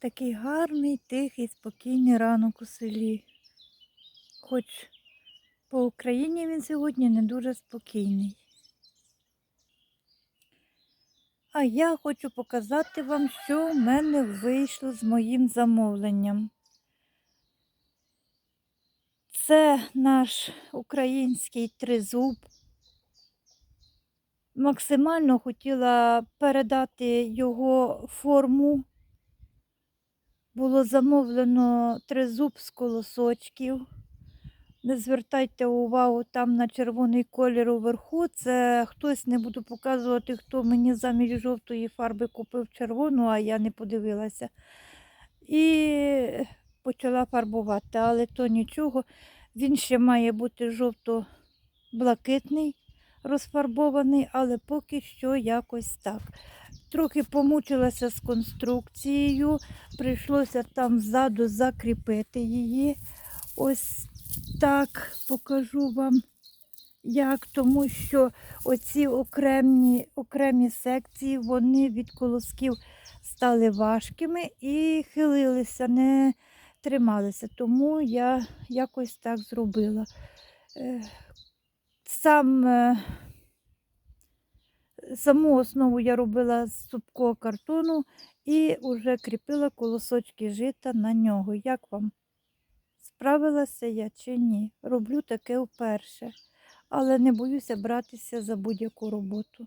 Такий гарний, тихий, спокійний ранок у селі. Хоч по Україні він сьогодні не дуже спокійний. А я хочу показати вам, що в мене вийшло з моїм замовленням. Це наш український тризуб. Максимально хотіла передати його форму. Було замовлено тризуб з колосочків. Не звертайте увагу там на червоний колір уверху. Це хтось не буду показувати, хто мені замість жовтої фарби купив червону, а я не подивилася. І почала фарбувати, але то нічого. Він ще має бути жовто-блакитний, розфарбований, але поки що якось так. Трохи помучилася з конструкцією, прийшлося там ззаду закріпити її. Ось так покажу вам, як, тому що оці окремі, окремі секції, вони від колосків стали важкими і хилилися, не трималися. Тому я якось так зробила. Е, Сам, е, саму основу я робила з супкого картону і вже кріпила колосочки жита на нього. Як вам? Справилася я чи ні? Роблю таке вперше, але не боюся братися за будь-яку роботу.